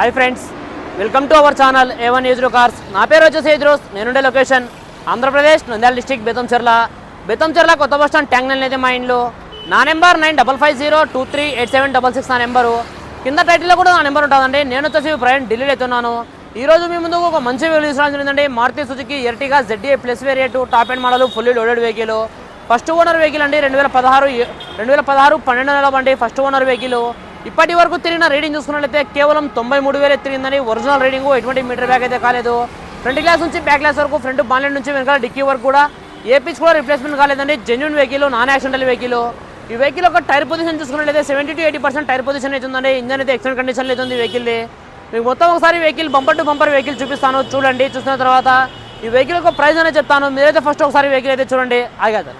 Hi friends welcome to our channel A one one ఏజ్రో cars నా పేరు వచ్చేసి ఏజ్రోస్ నేనుండే లొకేషన్ ఆంధ్రప్రదేశ్ నంద్యాల డిస్టిక్ బెతంచెర్ల బెతంచెర్ల కొత్త బస్ స్టాండ్ ట్యాంక్ లైన్ అయితే మా ఇంట్లో నా number nine double five zero two three eight seven double six నా నెంబరు కింద టైటిల్లో కూడా నా నెంబర్ ఉంటుందండి. నేను వచ్చేసి ప్రయాణం ఢిల్లీలో అవుతున్నాను ఈరోజు మీ ముందుకు ఒక మంచి వీడియో తీసుకురావడం జరిగిందండి Maruti Suzuki Ertiga ZDi plus variant top and model fully loaded vehicle first owner vehicle అండి రెండు వేల పదహారు రెండు వేల పదహారు పన్నెండు నెలల బండి ఫస్ట్ ఓనర్ వెహికల్ ఇప్పటి వరకు తిరిగిన రీడింగ్ చూసుకున్నట్లయితే కేవలం తొంభై మూడు వేలు తిరిగిందని ఒరిజినల్ రీడింగ్ ఎటువంటి మీటర్ బ్యాగ్ అయితే కాలేదు. ఫ్రంట్ గ్లాస్ నుంచి బ్యాక్ గ్లాస్ వరకు ఫ్రంట్ బాన్లెట్ నుంచి వెనకాల డిక్కీ వరకు కూడా ఏ పిచ్ కూడా రిప్లేస్మెంట్ కాలేదండి. Genuine vehicle non accidental vehicle ఈ వెహికల్ ఒక టైర్ పొజిషన్ చూసుకున్నట్లయితే seventy to eighty percent tyre position అయితే ఉందండి. ఇంజన్ అయితే ఎక్సలెంట్ కండిషన్లో అయితే ఉంది వెహికల్ మీకు మొత్తం ఒకసారి vehicle bumper to bumper vehicle చూపిస్తాను. చూడండి చూసిన తర్వాత ఈ వెహికల్ ఒక ప్రైస్ అనేది చెప్తాను. మీరైతే ఫస్ట్ ఒకసారి వెహికల్ అయితే చూడండి. ఆగారు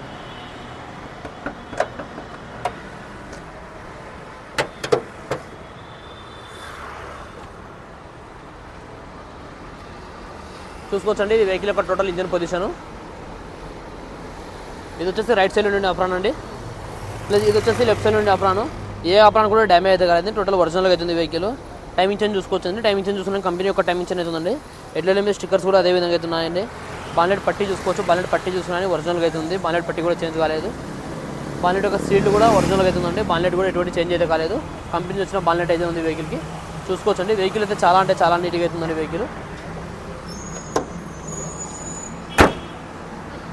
చూసుకోవచ్చండి. ఇది వెహికల్ యొక్క టోటల్ ఇంజన్ పొజిషను ఇది వచ్చేసి రైట్ సైడ్ నుండి అప్రాన్ అండి. ప్లస్ ఇది వచ్చేసి లెఫ్ట్ సైడ్ నుండి అప్రాను ఏ అప్రాన్ కూడా డ్యామేజ్ అయితే కాలేదు టోటల్ ఒరిజినల్గా అవుతుంది వెహికల్ టైమింగ్ చేంజ్ చూసుకోవచ్చండి. టైమింగ్ చేంజ్ చూసుకున్న కంపెనీ యొక్క టైమింగ్ చేంజ్ అవుతుందండి ఎడ్ల మీద స్టిక్కర్స్ కూడా అదే విధంగా అవుతున్నాయండి బాలెట్ పట్టి చూసుకోవచ్చు. బాలెట్ పట్టి చూసుకున్నా ఒరిజినల్గా అవుతుంది బాలెట్ పట్టి కూడా చేంజ్ కాలేదు. బాలెట్ యొక్క సీట్ కూడా ఒరిజినల్గా అవుతుందండి బాలెట్ కూడా ఎటువంటి చేంజ్ అయితే కాలేదు. కంపెనీ వచ్చిన బాలెట్ అయితే ఉంది వెహికల్కి చూసుకోవచ్చండి. వెహికల్ అయితే చాలా అంటే చాలా నీట్గా అవుతుందండి వెహికల్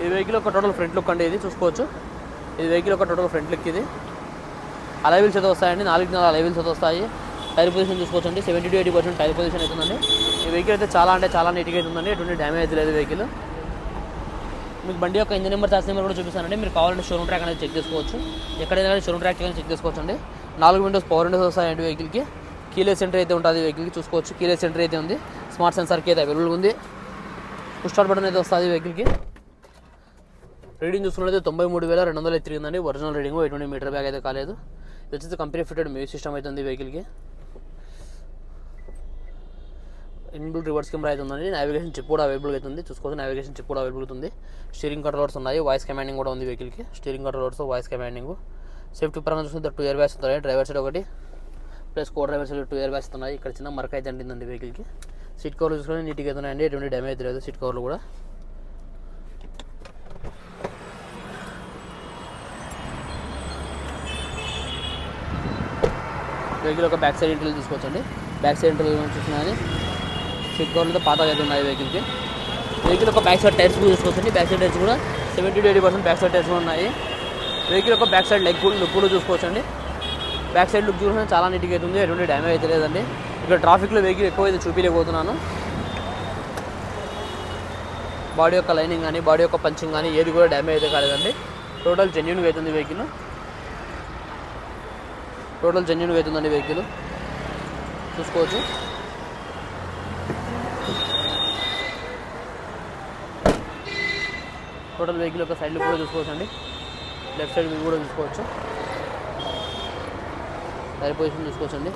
ఈ వెహికల్ ఒక టోటల్ ఫ్రంట్ లుక్ అండి ఇది చూసుకోవచ్చు. ఇది వెహికల్ ఒక టోటల్ ఫ్రంట్ లుక్ ఇది. అలైవిల్స్ అయితే వస్తాయండి నాలుగు నాలుగు అలైవిల్స్ అయితే వస్తాయి. టైర్ పొజిషన్ చూసుకోవచ్చండి seventy to eighty percent tyre position అవుతుందండి ఈ వెహికల్ అయితే చాలా అంటే చాలా నీట్గా అవుతుందండి ఎటువంటి డ్యామేజ్ లేదు వెహికల్ మీకు బండి యొక్క ఇంజన్ నెంబర్ చార్జ్ నెంబర్ కూడా చూపిస్తానండి. మీరు కావాలంటే షోరూమ్ ట్రాక్ అనేది చెక్ చేసుకోవచ్చు. ఎక్కడైనా కానీ షోరూమ్ ట్రాక్ చెక్ చేసుకోవచ్చు అండి నాలుగు విండోస్ పవర్ విండోస్ వస్తాయండి వెహికల్కి కీలెస్ సెంటర్ అయితే ఉంటుంది వెహికల్కి చూసుకోవచ్చు. కీలెస్ సెంటర్ అయితే ఉంది. స్మార్ట్ సెన్సార్కి అయితే అవైలబుల్ ఉంది. పుష్ స్టార్ట్ బటన్ అయితే వస్తుంది వెహికల్కి రీడింగ్ చూసుకున్నట్లయితే తొంభై మూడు వేల రెండు వందలు తిరిగిందండి ఒరిజినల్ రీడింగ్ ఎటువంటి మీటర్ బ్యాగ్ అయితే కాలేదు. ఇది వచ్చేసి కంపెనీ ఫిటెడ్ మ్యూజిక్ సిస్టమ్ అయితే ఉంది వెహికల్కి ఇన్బుల్ రివర్స్ కెమెరా అయితే ఉందండి. నావిగేషన్ చిప్ కూడా అవైలబుల్ అవుతుంది చూసుకోవచ్చు నావిగేషన్ చిప్ కూడా అవైలబుల్ అవుతుంది స్టీరింగ్ కంట్రోలర్స్ ఉన్నాయి. వాయిస్ కమాండింగ్ కూడా ఉంది వెహికల్కి steering controllers voice commanding safety పరంగా చూసుకుంటే టూ ఇయర్ బ్యాగ్స్ ఉన్నాయి డ్రైవర్ సైడ్ ఒకటి plus co driver side two air bags ఉన్నాయి. ఇక్కడ చిన్న మరక అయితే అంటుందండి వెహికల్కి సీట్ కవర్లు చూసుకొని నీట్గా అయితే ఉన్నాయండి. ఎటువంటి డ్యామేజ్ లేదు. సీట్ కవర్లు కూడా. వెహికల్ ఒక బ్యాక్ సైడ్ ఇంటర్వ్యూ తీసుకోవచ్చండి. బ్యాక్ సైడ్ ఇంటర్వ్యూ చూసినా కానీ సీట్ కవర్లతో పాత అయితే ఉన్నాయి వెహికల్కి వెహికల్ ఒక బ్యాక్ సైడ్ టైర్స్ కూడా చూసుకోవచ్చండి బ్యాక్ సైడ్ టైర్స్ కూడా seventy to eighty percent back side tyres కూడా ఉన్నాయి. వెహికల్ ఒక బ్యాక్ సైడ్ లెగ్ లుక్ కూడా చూసుకోవచ్చండి. బ్యాక్ సైడ్ లుక్ చూసినా చాలా నీట్గా అయితే ఉంది. ఎటువంటి డ్యామేజ్ అయితే లేదండి. ఇక్కడ ట్రాఫిక్లో వెహికల్ ఎక్కువ అయితే చూపించలేకపోతున్నాను. బాడీ యొక్క లైనింగ్ కానీ బాడీ యొక్క పంచింగ్ కానీ ఏది కూడా డ్యామేజ్ అయితే కాలేదండి. టోటల్ జెన్యున్గా అవుతుంది వెహికల్ టోటల్ జెన్యున్గా ఉందండి వెహికల్. చూసుకోవచ్చు. టోటల్ వెహికల్ యొక్క సైడ్లు కూడా చూసుకోవచ్చు అండి లెఫ్ట్ సైడ్ వ్యూ కూడా చూసుకోవచ్చు. టైర్ పొజిషన్ చూసుకోవచ్చు అండి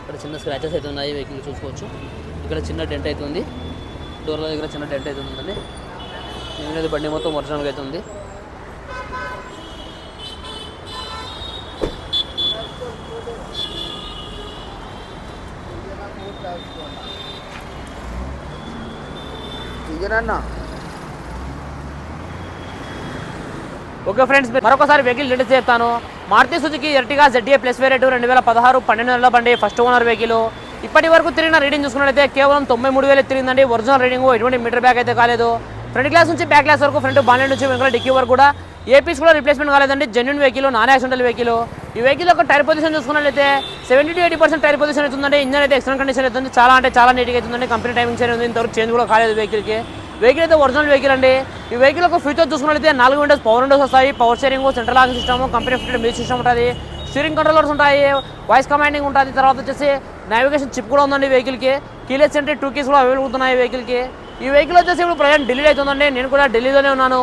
ఇక్కడ చిన్న స్క్రాచెస్ అయితే ఉన్నాయి వెహికల్ చూసుకోవచ్చు. ఇక్కడ చిన్న డెంట్ అయితే ఉంది. డోర్ల దగ్గర చిన్న డెంట్ అయితే ఉందండి. నేను బండి మొత్తం ఒరిజినల్గా అయితే ఉంది. ఓకే ఫ్రెండ్స్ మరొకసారి వెహికల్ డీటెయిల్స్ చెప్తాను Maruti Suzuki Ertiga ZDi plus variant రెండు వేల పదహారు పన్నెండు నెలల బండి ఫస్ట్ ఓనర్ వెహికల్ ఇప్పటి వరకు తిరిగిన రీడింగ్ చూసుకున్నట్లయితే కేవలం తొంభై మూడు వేలు తిరిగిందండి. ఒరిజినల్ రీడింగ్ ఎటువంటి మీటర్ బ్యాక్ అయితే కాలేదు. ఫ్రంట్ గ్లాస్ నుంచి బ్యాక్ గ్లాస్ వరకు ఫ్రంట్ బాన్లెట్ నుంచి వెనకాల డిక్కీ వరకు కూడా ఏ పీస్ కూడా రిప్లేస్మెంట్ కాలేదండి. Genuine vehicle non accidental vehicle ఈ వెహికల్ యొక్క టైర్ పొజిషన్ చూసుకున్నట్లయితే seventy to eighty percent tyre position అవుతుందండి. ఇంజన్ అయితే ఎక్సలెంట్ కండిషన్ అవుతుంది. చాలా అంటే చాలా నీట్గా అవుతుందండి. కంపెనీ టైమింగ్ సరే ఉంది. ఇంతవరకు చేంజ్ కూడా కాలేదు వెహికల్కి. వెహికల్ అయితే ఒరిజినల్ వెహికల్ అండి. ఈ వెహికల్ యొక్క ఫ్యూచర్ చూసుకున్నట్లయితే నాలుగు విండోస్ పవర్ విండోస్ వస్తాయి. Power steering central locking system company fitted music system ఉంటుంది. స్టీరింగ్ కంట్రోలర్స్ ఉంటాయి. వాయిస్ కమాండింగ్ ఉంటుంది. తర్వాత వచ్చేసి నావిగేషన్ చిప్ కూడా ఉందండి వెహికల్కి. కీలెస్ అంటే టూ కీస్ కూడా అవైలబుల్ ఉన్నాయి వెహికల్కి. ఈ వెహికల్ వచ్చేసి ఇప్పుడు ప్రజెంట్ ఢిల్లీ అవుతుందండి నేను కూడా ఢిల్లీలోనే ఉన్నాను.